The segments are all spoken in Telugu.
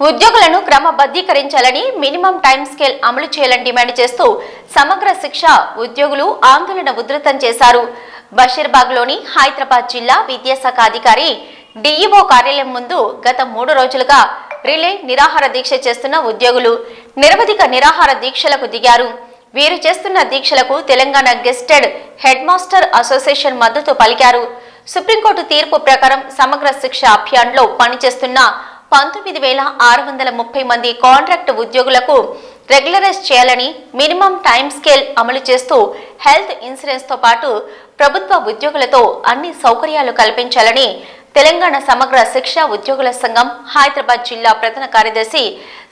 ఉద్యోగులను క్రమబద్ధీకరించాలని మినిమం టైం స్కేల్ అమలు చేయాలని డిమాండ్ చేస్తూ సమగ్ర శిక్ష ఉద్యోగులు ఆందోళన ఉధృతం చేశారు. బషీర్బాగ్లోని హైదరాబాద్ జిల్లా విద్యాశాఖ అధికారి డిఈఓ కార్యాలయం ముందు గత మూడు రోజులుగా రిలే నిరాహార దీక్ష చేస్తున్న ఉద్యోగులు నిరవధిక నిరాహార దీక్షలకు దిగారు. వీరు చేస్తున్న దీక్షలకు Telangana gazetted head master association మద్దతు పలికారు. సుప్రీంకోర్టు తీర్పు ప్రకారం సమగ్ర శిక్ష అభియాన్లో పనిచేస్తున్న పంతొమ్మిది వేల ఆరు వందల ముప్పై మంది కాంట్రాక్ట్ ఉద్యోగులకు రెగ్యులరైజ్ చేయాలని మినిమం టైం స్కేల్ అమలు చేస్తూ హెల్త్ ఇన్సూరెన్స్తో పాటు ప్రభుత్వ ఉద్యోగులతో అన్ని సౌకర్యాలు కల్పించాలని తెలంగాణ సమగ్ర శిక్షా ఉద్యోగుల సంఘం హైదరాబాద్ జిల్లా ప్రధాన కార్యదర్శి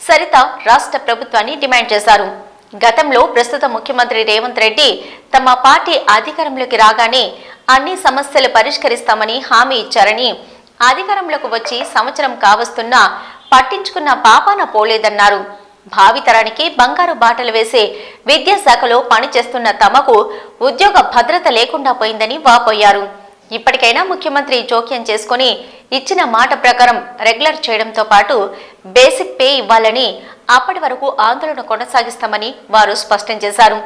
సరిత రాష్ట్ర ప్రభుత్వాన్ని డిమాండ్ చేశారు. గతంలో ప్రస్తుత ముఖ్యమంత్రి రేవంత్ రెడ్డి తమ పార్టీ అధికారంలోకి రాగానే అన్ని సమస్యలు పరిష్కరిస్తామని హామీ ఇచ్చారని అధికారంలోకి వచ్చి సంవత్సరం కావస్తున్నా పట్టించుకున్న పాపాన పోలేదన్నారు. భావితరానికి బంగారు బాటలు వేసే విద్యాశాఖలో పనిచేస్తున్న తమకు ఉద్యోగ భద్రత లేకుండా పోయిందని వాపోయారు. ఇప్పటికైనా ముఖ్యమంత్రి జోక్యం చేసుకుని ఇచ్చిన మాట ప్రకారం రెగ్యులర్ చేయడంతో పాటు బేసిక్ పే ఇవ్వాలని అప్పటి వరకు ఆందోళన కొనసాగిస్తామని వారు స్పష్టం చేశారు.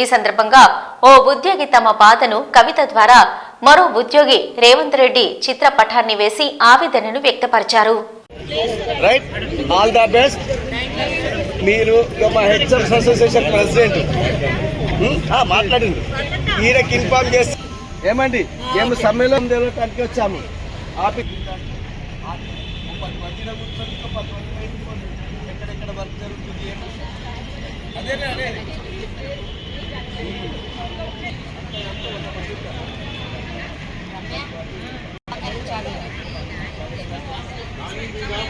ఈ సందర్భంగా ఓ ఉద్యోగి తమ బాధను కవిత ద్వారా మరో ఉద్యోగి రేవంత్ రెడ్డి చిత్ర చిత్రపటాన్ని వేసి ఆవేదనను వ్యక్తపరిచారు. రైట్ ఆల్ ద బెస్ట్ మీరు మా హెచ్ఎఫ్ అసోసియేషన్ ప్రెసిడెంట్ ఉం? మాట్లాడండి. ఈయనకి ఇన్ఫార్మ్ చేసి ఏమండి? మేము సమ్మేళనం తెలవటానికి వచ్చాము. ఆపి ఎక్కడెక్కడ వర్క్ జరుగుతుంది అదేనే అదే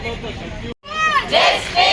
Yes.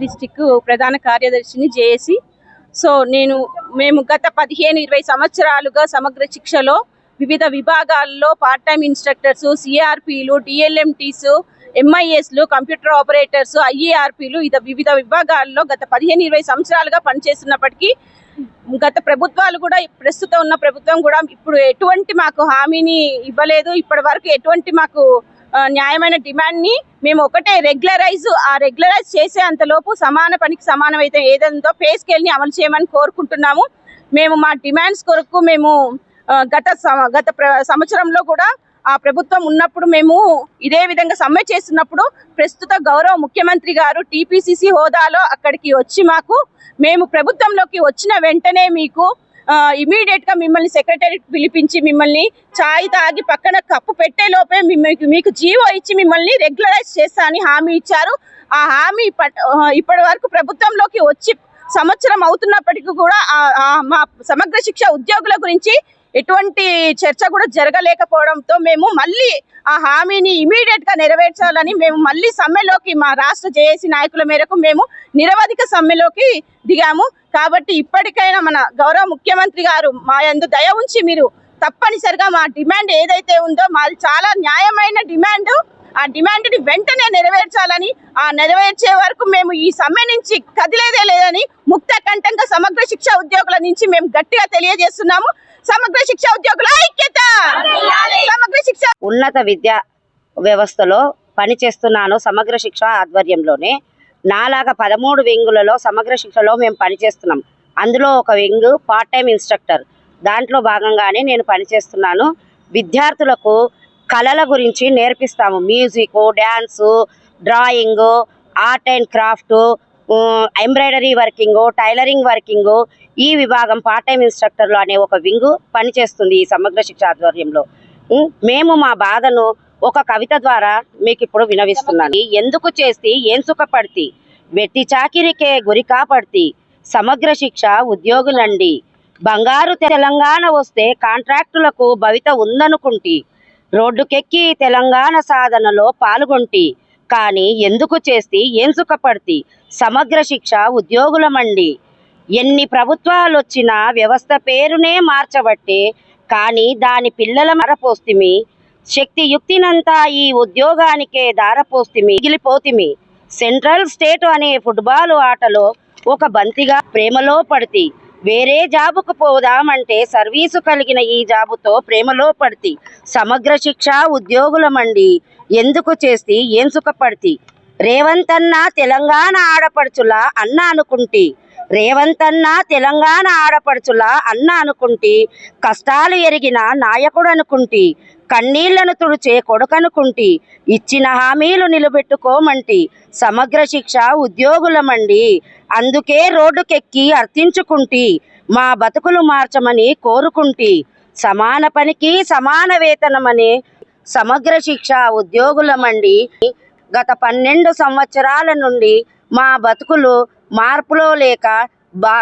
డిస్టిక్ ప్రధాన కార్యదర్శిని జేఏసి. సో నేను మేము గత పదిహేను ఇరవై సంవత్సరాలుగా సమగ్ర శిక్షలో వివిధ విభాగాల్లో పార్ట్ టైం ఇన్స్ట్రక్టర్స్ సిఆర్పిలు డిఎల్ఎంటీస్ ఎంఐఎస్లు కంప్యూటర్ ఆపరేటర్స్ ఐఏఆర్పిలు ఇద వివిధ విభాగాల్లో గత పదిహేను ఇరవై సంవత్సరాలుగా పనిచేస్తున్నప్పటికీ గత ప్రభుత్వాలు కూడా ప్రస్తుతం ఉన్న ప్రభుత్వం కూడా ఇప్పుడు ఎటువంటి మాకు హామీని ఇవ్వలేదు. ఇప్పటి వరకు ఎటువంటి మాకు న్యాయమైన డిమాండ్ని మేము ఒకటే రెగ్యులరైజ్ ఆ రెగ్యులరైజ్ చేసే అంతలోపు సమాన పనికి సమానం అయితే ఏదంతో పే స్కేల్ని అమలు చేయమని కోరుకుంటున్నాము. మేము మా డిమాండ్స్ కొరకు మేము గత గత ప్ర- సంవత్సరంలో కూడా ఆ ప్రభుత్వం ఉన్నప్పుడు మేము ఇదే విధంగా సమ్మె చేస్తున్నప్పుడు ప్రస్తుత గౌరవ ముఖ్యమంత్రి గారు టీపీసీసీ హోదాలో అక్కడికి వచ్చి మాకు మేము ప్రభుత్వంలోకి వచ్చిన వెంటనే మీకు ఇమీడియట్గా మిమ్మల్ని సెక్రటరీ పిలిపించి మిమ్మల్ని ఛాయ్ తాగి పక్కన కప్పు పెట్టే లోపే మీకు మీకు జీవో ఇచ్చి మిమ్మల్ని రెగ్యులరైజ్ చేస్తా అని హామీ ఇచ్చారు. ఆ హామీ ఇప్పటి వరకు ప్రభుత్వంలోకి వచ్చి సంవత్సరం అవుతున్నప్పటికీ కూడా మా సమగ్ర శిక్ష ఉద్యోగుల గురించి ఎటువంటి చర్చ కూడా జరగలేకపోవడంతో మేము మళ్ళీ ఆ హామీని ఇమీడియట్గా నెరవేర్చాలని మేము మళ్ళీ సమ్మెలోకి మా రాష్ట్ర జేఏసీ నాయకుల మేరకు మేము నిరవధిక సమ్మెలోకి దిగాము. కాబట్టి ఇప్పటికైనా మన గౌరవ ముఖ్యమంత్రి గారు మా యందు దయ ఉంచి మీరు తప్పనిసరిగా మా డిమాండ్ ఏదైతే ఉందో మాది చాలా న్యాయమైన డిమాండ్. ఆ డిమాండ్ని వెంటనే నెరవేర్చాలని ఆ నెరవేర్చే వరకు మేము ఈ సమ్మె నుంచి కదిలేదే లేదని ముక్త కంఠంగా సమగ్ర శిక్ష ఉద్యోగుల నుంచి మేము గట్టిగా తెలియజేస్తున్నాము. సమగ్ర శిక్ష ఉద్యోగుల ఐక్యత! సమగ్ర శిక్ష ఉన్నత విద్యా వ్యవస్థలో పనిచేస్తున్నాను సమగ్ర శిక్ష ఆధ్వర్యంలోనే. నాలాగా పదమూడు వింగులలో సమగ్ర శిక్షలో మేము పనిచేస్తున్నాం. అందులో ఒక వింగ్ పార్ట్ టైం ఇన్స్ట్రక్టర్. దాంట్లో భాగంగానే నేను పనిచేస్తున్నాను. విద్యార్థులకు కళల గురించి నేర్పిస్తాము. Music dance drawing art and craft embroidery working tailoring working ఈ విభాగం పార్ట్ టైం ఇన్స్ట్రక్టర్లు అనే ఒక వింగ్ పనిచేస్తుంది ఈ సమగ్ర శిక్ష ఆధ్వర్యంలో. మేము మా బాధను ఒక కవిత ద్వారా మీకు ఇప్పుడు వినవిస్తున్నాను. ఎందుకు చేస్తే ఏం సుఖపడితే? వెట్టి చాకిరికే గురి కాపడితే సమగ్ర శిక్ష ఉద్యోగులండి. బంగారు తెలంగాణ వస్తే కాంట్రాక్టులకు భవిత ఉందనుకుంటి రోడ్డుకెక్కి తెలంగాణ సాధనలో పాల్గొంటి కానీ ఎందుకు చేస్తే ఏం సుఖపడితి? సమగ్ర శిక్ష ఉద్యోగులమండి. ఎన్ని ప్రభుత్వాలు వచ్చినా వ్యవస్థ పేరునే మార్చబట్టే కానీ దాని పిల్లల మరపోస్తిమి. శక్తి యుక్తినంతా ఈ ఉద్యోగానికే దారపోస్తిమి మిగిలిపోతిమి. సెంట్రల్ స్టేట్ అనే ఫుట్బాల్ ఆటలో ఒక బంతిగా ప్రేమలో పడితి. వేరే జాబుకు పోదామంటే సర్వీసు కలిగిన ఈ జాబుతో ప్రేమలో పడితి. సమగ్ర శిక్ష ఉద్యోగులమండి. ఎందుకు చేసి ఏం సుఖపడితి? రేవంత్ అన్న తెలంగాణ ఆడపడుచులా అన్న అనుకుంటి. రేవంత్ అన్న తెలంగాణ ఆడపడుచులా అన్న అనుకుంటి. కష్టాలు ఎరిగిన నాయకుడు అనుకుంటి కన్నీళ్ళను తుడిచే కొడుకనుకుంటి. ఇచ్చిన హామీలు నిలబెట్టుకోమంటి. సమగ్ర శిక్ష ఉద్యోగులమండి. అందుకే రోడ్డుకెక్కి అర్థించుకుంటి. మా బతుకులు మార్చమని కోరుకుంటి. సమాన పనికి సమాన వేతనమని సమగ్ర శిక్ష ఉద్యోగులమండి గత పన్నెండు సంవత్సరాల నుండి మా బతుకులు మార్పులో లేక బా